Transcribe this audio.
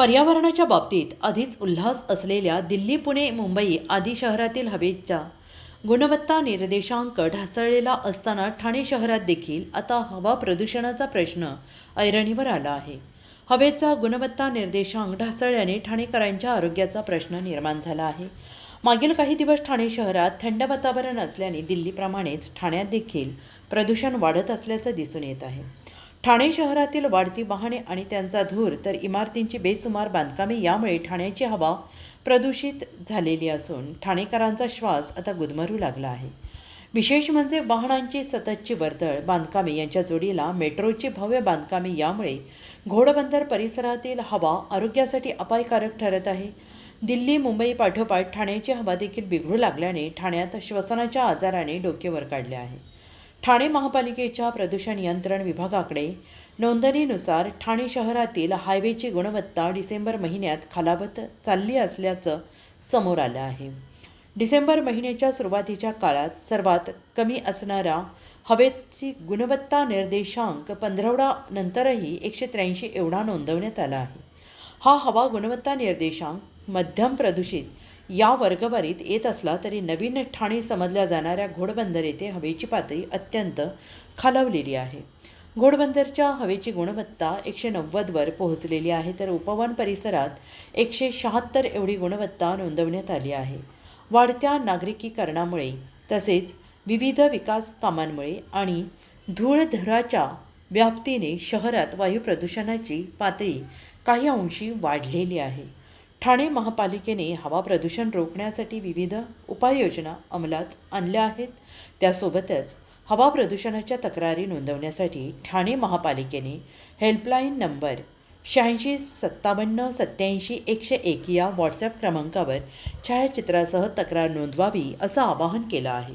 पर्यावरणाच्या बाबतीत आधीच उल्हास असलेल्या दिल्ली पुणे मुंबई आदी शहरातील हवेचा गुणवत्ता निर्देशांक ढासळलेला असताना ठाणे शहरात देखील आता हवा प्रदूषणाचा प्रश्न ऐरणीवर आला आहे. हवेचा गुणवत्ता निर्देशांक ढासळल्याने ठाणेकरांच्या आरोग्याचा प्रश्न निर्माण झाला आहे. मागील काही दिवस ठाणे शहरात थंड वातावरण असल्याने दिल्लीप्रमाणेच ठाण्यात देखील प्रदूषण वाढत असल्याचं दिसून येत आहे. ठाणे शहरातील वाढती वाहने आणि त्यांचा धूर तर इमारतींची बेसुमार बांधकामे यामुळे ठाण्याची हवा प्रदूषित झालेली असून ठाणेकरांचा श्वास आता गुदमरू लागला आहे. विशेष म्हणजे वाहनांची सततची वर्दळ बांधकामे यांच्या जोडीला मेट्रोची भव्य बांधकामे यामुळे घोडबंदर परिसरातील हवा आरोग्यासाठी अपायकारक ठरत आहे. दिल्ली मुंबई पाठोपाठ ठाण्याची हवा देखील बिघडू लागल्याने ठाण्यात श्वसनाच्या आजाराने डोके वर काढले आहे. ठाणे महापालिकेच्या प्रदूषण नियंत्रण विभागाकडे नोंदणीनुसार ठाणे शहरातील हायवेची गुणवत्ता डिसेंबर महिन्यात खालावत चालली असल्याचं समोर आलं आहे. डिसेंबर महिन्याच्या सुरुवातीच्या काळात सर्वात कमी असणारा हवेची गुणवत्ता निर्देशांक पंधरवडा नंतरही एकशे त्र्याऐंशी एवढा नोंदवण्यात आला आहे. हा हवा गुणवत्ता निर्देशांक मध्यम प्रदूषित या वर्गवारीत येत असला तरी नवीन ठाणे समजल्या जाणाऱ्या घोडबंदर येथे हवेची पातळी अत्यंत खालावलेली आहे. घोडबंदरच्या हवेची गुणवत्ता एकशे नव्वदवर पोहोचलेली आहे तर उपवन परिसरात एकशे शहात्तर एवढी गुणवत्ता नोंदवण्यात आली आहे. वाढत्या नागरिकीकरणामुळे तसेच विविध विकास कामांमुळे आणि धूळधराच्या व्याप्तीने शहरात वायू प्रदूषणाची पातळी काही अंशी वाढलेली आहे. ठाणे महापालिकेने हवा प्रदूषण रोखण्यासाठी विविध उपाययोजना अंमलात आणल्या आहेत. त्यासोबतच हवा प्रदूषणाच्या तक्रारी नोंदवण्यासाठी ठाणे महापालिकेने हेल्पलाईन नंबर शहाऐंशी सत्तावन्न सत्याऐंशी एकशे एक या व्हॉट्सॲप क्रमांकावर छायाचित्रासह तक्रार नोंदवावी असं आवाहन केलं आहे.